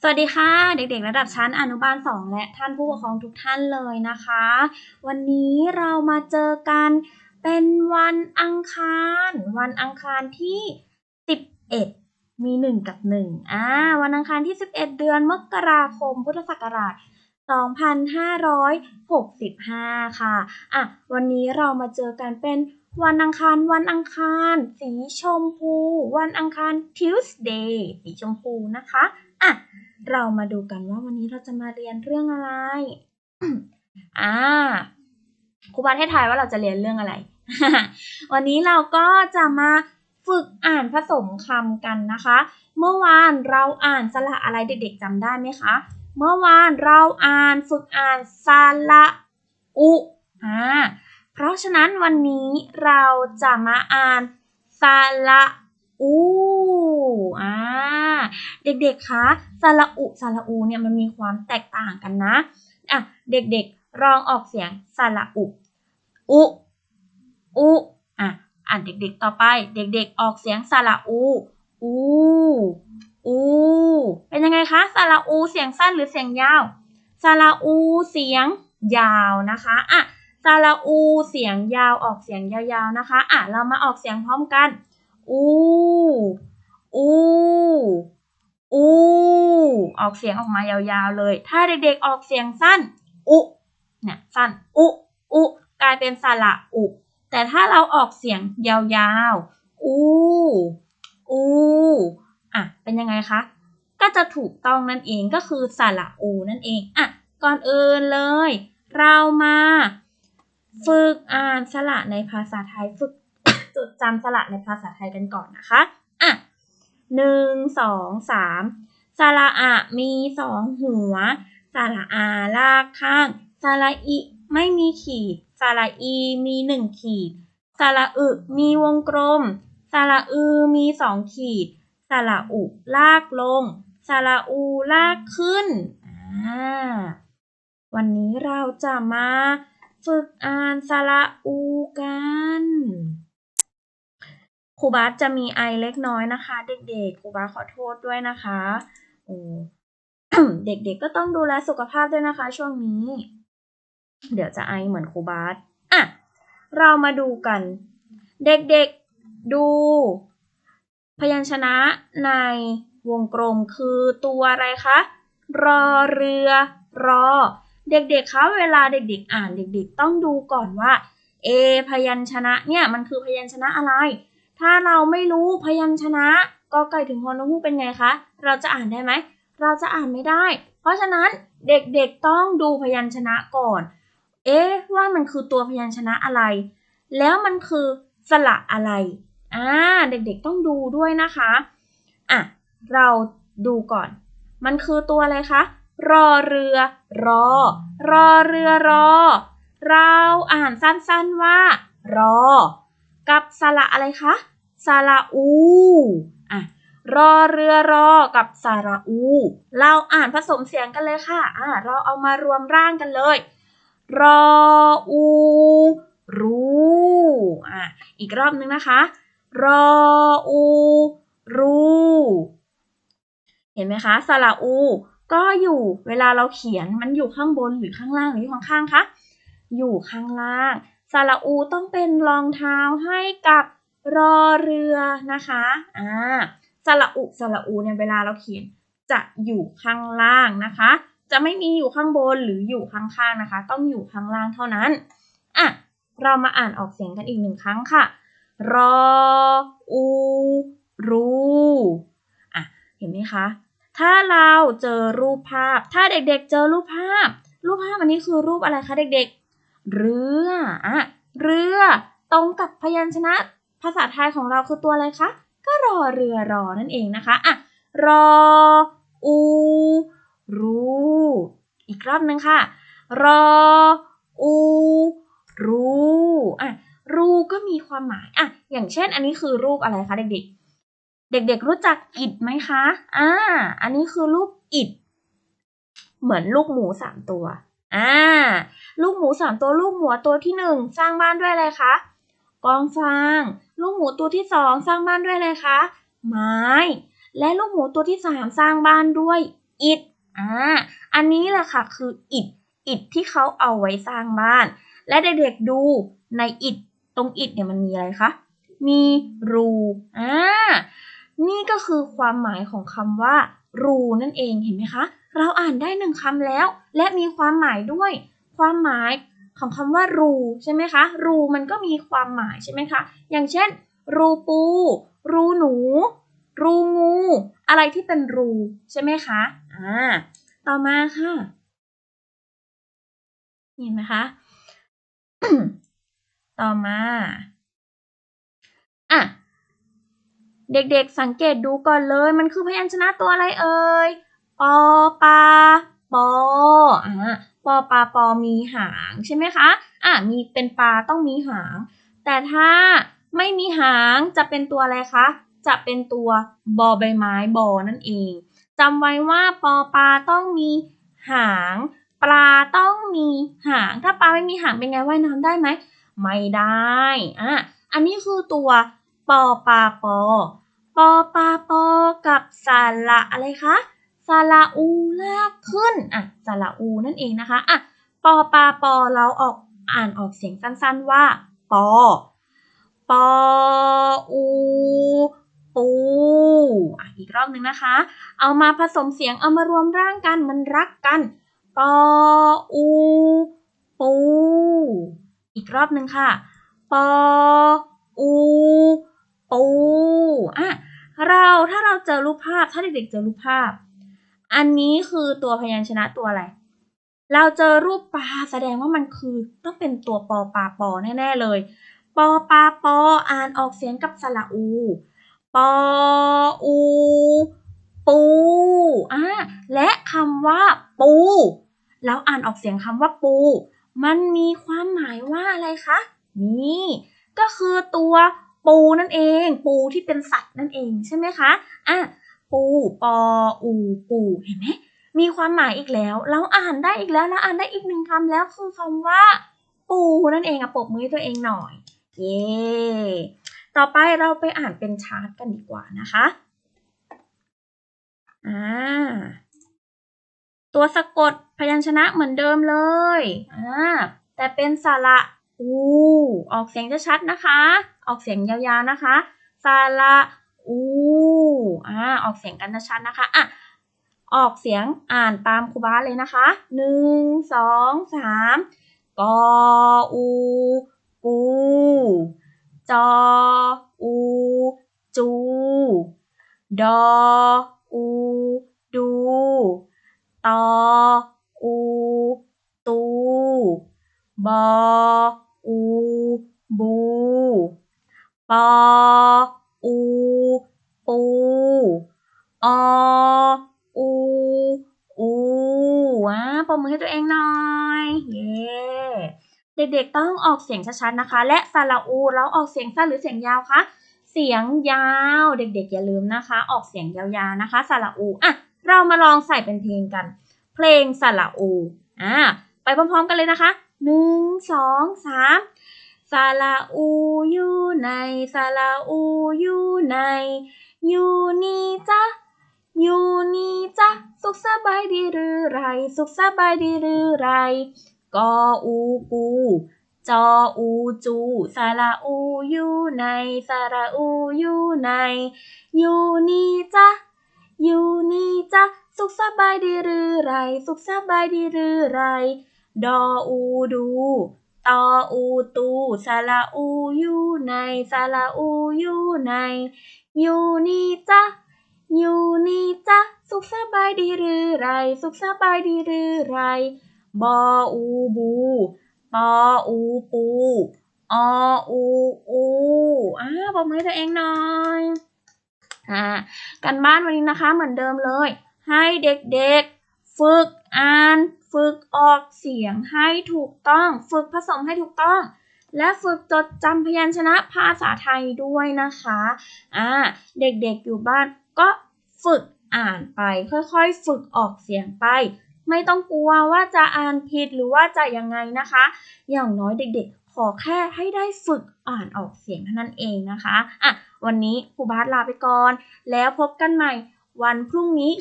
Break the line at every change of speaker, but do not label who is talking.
สวัสดีค่ะ เด็กๆ ระดับชั้นอนุบาล 2 และท่านผู้ปกครองทุกท่านเลยนะคะ วันนี้เรามาเจอกันเป็นวันอังคาร วันอังคารที่ 11 มี 1 กับ1อ่าวันอังคารที่ 11 เดือนมกราคม พุทธศักราช 2565 ค่ะอะ วันนี้เรามาเจอกันเป็นวันอังคาร วันอังคาร สีชมพู วันอังคาร Tuesday สีชมพูนะคะอะ เรามาดูกันว่าวันนี้เราจะมาเรียนเรื่องอะไร อ่า ครูบาให้ทายว่าเราจะเรียนเรื่องอะไร วันนี้เราก็จะมาฝึกอ่านผสมคำกันนะคะ เมื่อวานเราอ่านสระอะไรเด็กๆจำได้ไหมคะ เมื่อวานเราอ่านฝึกอ่านสระอุอ่า เพราะฉะนั้นวันนี้เราจะมาอ่านสระอู เด็กๆคะสระอุสระอูเนี่ยมันมีความแตกต่างกันนะอะเด็กๆลองออกเสียงสระอุอุอุอะอ่านเด็กๆต่อไป เด็กๆออกเสียงสระอูอูอูเป็นยังไงคะสระอูเสียงสั้นหรือเสียงยาวสระอูเสียงยาวนะคะอะสระอูเสียงยาวออกเสียงยาวๆนะคะอะเรามาออกเสียงพร้อมกันอูอู อูออกเสียงออกมายาวๆเลย ถ้าเด็กๆออกเสียงสั้น อุเนี่ยสั้น อุอุกลายเป็นสระอุ แต่ถ้าเราออกเสียงยาวๆ อูอูอะเป็นยังไงคะ ก็จะถูกต้องนั่นเองก็คือสระอูนั่นเองอะก่อนอื่นเลย เรามา ฝึกอ่านสระในภาษาไทยฝึกจดจำสระในภาษาไทยกันก่อนนะคะ หนึ่งสองสามสระอะมีสองหัว สระอาลากข้าง สระอิไม่มีขีด สระอีมีหนึ่งขีด สระอึมีวงกลม สระอือมีสองขีด สระอุลากลง สระอูลากขึ้น วันนี้เราจะมาฝึกอ่านสระอูกัน ครูบาสจะมีไอเล็กน้อยนะคะ เด็กๆครูบาสขอโทษด้วยนะคะโอ้เด็กๆก็ต้องดูแลสุขภาพด้วยนะคะ ช่วงนี้ เดี๋ยวจะไอเหมือนครูบาสอะเรามาดูกัน เด็กๆดู พยัญชนะในวงกลมคือตัวอะไรคะรอเรือรอ เด็กๆคะเวลาเด็กๆ อ่านเด็ก ๆ ต้องดูก่อนว่า เอ พยัญชนะเนี่ยมันคือพยัญชนะอะไร ถ้าเราไม่รู้พยัญชนะกอไก่ถึงฮอนฮูกเป็นไงคะ เราจะอ่านได้ไหม เราจะอ่านไม่ได้ เพราะฉะนั้นเด็กๆต้องดูพยัญชนะก่อน เอ๊ะว่ามันคือตัวพยัญชนะอะไร แล้วมันคือสระอะไร อ่า เด็กๆต้องดูด้วยนะคะ อะ เราดูก่อน มันคือตัวอะไรคะ รอเรือ รอ รอเรือรอ เราอ่านสั้นๆว่า รอ กับสระอะไรคะ สระอูอะรอเรือรอกับสระอู เราอ่านผสมเสียงกันเลยค่ะอะ เราเอามารวมร่างกันเลย รออูรู้อะอีกรอบนึงนะคะ รออูรู้เห็นไหมคะสระอู ก็อยู่เวลาเราเขียนมันอยู่ข้างบนหรือข้างล่างหรืออยู่ข้างๆคะอยู่ข้างล่างสระอูต้องเป็นรองเท้าให้กับ รอเรือนะคะอ่าสระอุสระอูเนี่ยเวลาเราเขียนจะอยู่ข้างล่างนะคะ จะไม่มีอยู่ข้างบนหรืออยู่ข้างๆนะคะ ต้องอยู่ข้างล่างเท่านั้นอะเรามาอ่านออกเสียงกันอีกหนึ่งครั้งค่ะ รออูรูอะเห็นไหมคะ ถ้าเราเจอรูปภาพ ถ้าเด็กๆเจอรูปภาพ รูปภาพอันนี้คือรูปอะไรคะเด็กๆ เรืออะเรือตรงกับพยัญชนะ ภาษาไทยของเราคือตัวอะไรคะ ก็รอเรือรอนั่นเองนะคะอะรออูรูอีกรอบนึงค่ะ รออูรูอะรูก็มีความหมายอะอย่างเช่น อันนี้คือรูปอะไรคะเด็กๆ เด็กๆรู้จักอิฐไหมคะอ่าอันนี้คือรูปอิฐเหมือนลูกหมูสามตัวอ่าลูกหมูสามตัวลูกหมูตัวที่หนึ่งสร้างบ้านด้วยอะไรคะ กองฟาง ลูกหมูตัวที่สองสร้างบ้านด้วยอะไรคะ ไม้ และลูกหมูตัวที่สามสร้างบ้านด้วยอิฐอ่าอันนี้แหละค่ะคืออิฐอิฐที่เขาเอาไว้สร้างบ้าน และเด็กๆดูในอิฐตรงอิฐเนี่ยมันมีอะไรคะ มีรูอ่านี่ก็คือความหมายของคำว่า รูนั่นเองเห็นไหมคะ เราอ่านได้หนึ่งคำแล้ว และมีความหมายด้วย ความหมาย ของคำว่ารูใช่ไหมคะ รูมันก็มีความหมายใช่ไหมคะ อย่างเช่น รูปู รูหนู รูงู อะไรที่เป็นรูใช่ไหมคะ อ่า ต่อมาค่ะเห็นไหมคะ ต่อมา อะ เด็กๆสังเกตดูก่อนเลย มันคือพยัญชนะตัวอะไรเอ่ย ปอปาปออ่า ปอปาปอมีหางใช่ไหมคะอะมีเป็นปลาต้องมีหาง แต่ถ้าไม่มีหางจะเป็นตัวอะไรคะ จะเป็นตัวบอใบไม้บอนั่นเองจำไว้ว่าปอปลาต้องมีหาง ปลาต้องมีหาง ถ้าปลาไม่มีหางเป็นไงว่ายน้ำได้ไหมไม่ได้อะอันนี้คือตัวปอปลาปอ ปอปลาปอกับสาระอะไรคะ สระอูลากขึ้นอะสระอูนั่นเองนะคะอะปอปาปอเราออกอ่านออกเสียงสั้นๆว่า ปอ ปออูปูอะอีกรอบหนึ่งนะคะ เอามาผสมเสียงเอามารวมร่างกันมันรักกัน ปออูปู อีกรอบหนึ่งค่ะ ปออูปูอะเราถ้าเราเจอรูปภาพถ้าเด็กๆเจอรูปภาพ อันนี้คือตัวพยัญชนะตัวอะไร เราเจอรูปปลาแสดงว่ามันคือต้องเป็นตัวปอปลาปอแน่ๆเลย ปอปลาปออ่านออกเสียงกับสระอู ปออูปูอ่าและคำว่าปู แล้วอ่านออกเสียงคำว่าปู มันมีความหมายว่าอะไรคะ นี่ ก็คือตัวปูนั่นเอง ปูที่เป็นสัตว์นั่นเองใช่ไหมคะ อะ ปูปออูปูเห็นไหมมีความหมายอีกแล้ว เราอ่านได้อีกแล้วเราอ่านได้อีกหนึ่งคำแล้วคือคำว่า ปูนั่นเองอะปบมือตัวเองหน่อย เย้ต่อไปเราไปอ่านเป็นชาร์ตกันดีกว่านะคะอ่าตัวสะกดพยัญชนะเหมือนเดิมเลยอ่าแต่เป็นสระอูออกเสียงจะชัดนะคะ ออกเสียงยาวๆนะคะสระ อูอ่าออกเสียงกันชัดนะคะอะออกเสียงอ่านตามครูบาเลยนะคะหนึ่งสองสามกออูปูจออูจูดออูดูตออูตูบออูบูปอ อู ปู ออู อูอ่าปรบมือให้ตัวเองหน่อย เย้เด็กๆต้องออกเสียงชัดๆนะคะ และสระอูแล้วออกเสียงสั้นหรือเสียงยาวคะ เสียงยาว เด็กๆอย่าลืมนะคะ ออกเสียงยาวๆนะคะสระอูอะเรามาลองใส่เป็นเพลงกัน เพลงสระอูอ่าไปพร้อมๆกันเลยนะคะหนึ่งสองสาม สระอูอยู่ในสระอูอยู่ในอยู่นี่จ้ะอยู่นี่จ้ะสุขสบายดีหรือไร สุขสบายดีหรือไรกออูปูจออูจูสระอูอยู่ในสระอูอยู่ในอยู่นี่จ้ะอยู่นี่จ้ะสุขสบายดีหรือไร สุขสบายดีหรือไร ดออูดู ตออูตูสระอูอยู่ในสระอูอยู่ในอยู่นี่จ้ะอยู่นี่จ้ะสุขสบายดีหรือไร สุขสบายดีหรือไร บออูบูปออูปูออูอูอ่าบอกมือตัวเองหน่อยอ่ากันบ้านวันนี้นะคะเหมือนเดิมเลย ให้เด็กๆ ฝึกอ่าน ฝึกออกเสียงให้ถูกต้อง ฝึกผสมให้ถูกต้อง และฝึกจดจำพยัญชนะภาษาไทยด้วยนะคะอ่าเด็กๆอยู่บ้านก็ฝึกอ่านไป ค่อยๆ ฝึกออกเสียงไป ไม่ต้องกลัวว่าจะอ่านผิดหรือว่าจะยังไงนะคะ อย่างน้อยเด็กๆ ขอแค่ให้ได้ฝึกอ่านออกเสียงเท่านั้นเองนะคะอะวันนี้ครูบาสลาไปก่อน แล้วพบกันใหม่วันพรุ่งนี้